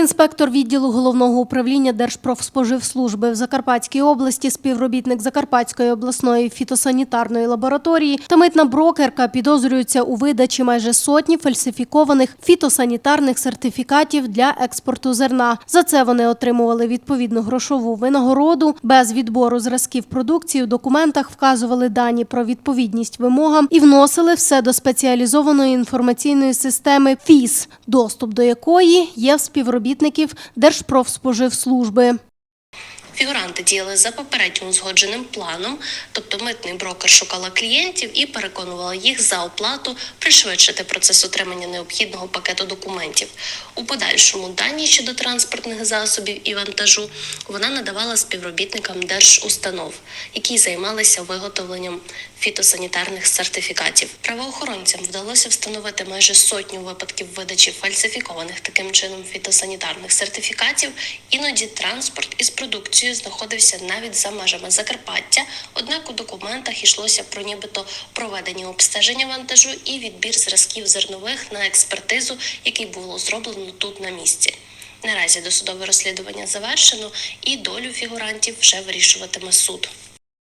інспектор відділу головного управління Держпрофспоживслужби в Закарпатській області, співробітник Закарпатської обласної фітосанітарної лабораторії та митна брокерка підозрюються у видачі майже сотні фальсифікованих фітосанітарних сертифікатів для експорту зерна. За це вони отримували відповідну грошову винагороду. Без відбору зразків продукції у документах вказували дані про відповідність вимогам і вносили все до спеціалізованої інформаційної системи ФІС, доступ до якої є в співробітників Держпрофспоживслужби. Фігуранти діяли за попередньо узгодженим планом, тобто митний брокер шукала клієнтів і переконувала їх за оплату пришвидшити процес отримання необхідного пакету документів. У подальшому дані щодо транспортних засобів і вантажу вона надавала співробітникам держустанов, які займалися виготовленням фітосанітарних сертифікатів. Правоохоронцям вдалося встановити майже сотню випадків видачі фальсифікованих таким чином фітосанітарних сертифікатів. Іноді транспорт із продукцією знаходився навіть за межами Закарпаття. Однак у документах йшлося про нібито проведення обстеження вантажу і відбір зразків зернових на експертизу, який було зроблено тут на місці. Наразі досудове розслідування завершено, і долю фігурантів вже вирішуватиме суд.